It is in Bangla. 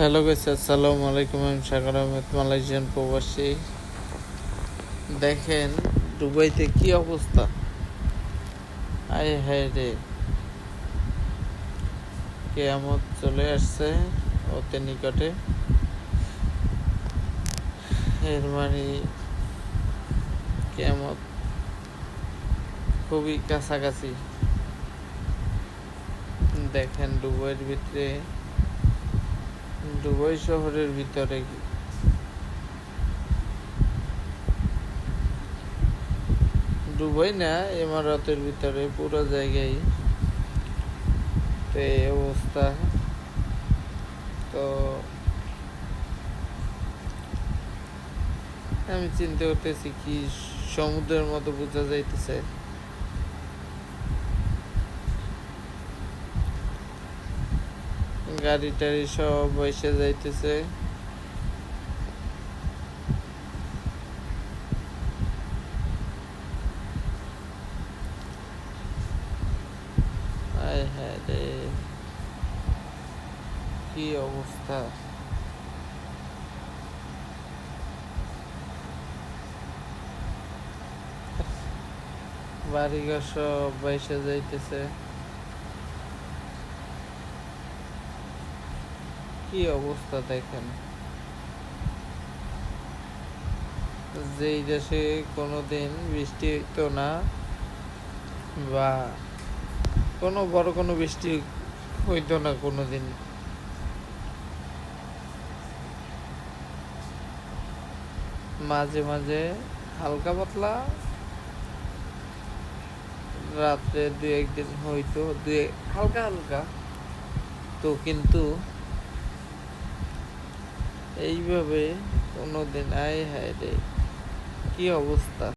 হ্যালো গাইস, আসসালামু আলাইকুম। আমি সাগর আহমেদ, মালয়েশিয়ান প্রবাসী। দেখেন, দুবাইতে কি অবস্থা? আয় হায় রে। কেয়ামত চলে আসছে অতি নিকটে। এর মানে কেয়ামত খুবই কাছাকাছি। দেখেন, দুবাইয়ের ভিতরে দুবাই শহরের ভিতরে দুবাই না ইমারতের ভিতরে, পুরো জায়গায়। তো এই অবস্থা। তো আমি চিন্তা করতেছি কি সমুদ্রের মতো বোঝা যাইতেছে। গাড়ি টাড়ি সব এসে যাইতেছে। কি অবস্থা? বাড়িঘর সব বাইসে যাইতেছে। কি অবস্থা দেখেন? যেই দেশে কোনোদিন বৃষ্টি হইতো না, বা কোনো বড় কোনো বৃষ্টি হইতো না কোনোদিন। মাঝে মাঝে হালকা পাতলা, রাত্রে দু একদিন হইতো দু হালকা হালকা। তো কিন্তু এইভাবে কোনো দিন আয় হায় রে কী অবস্থা?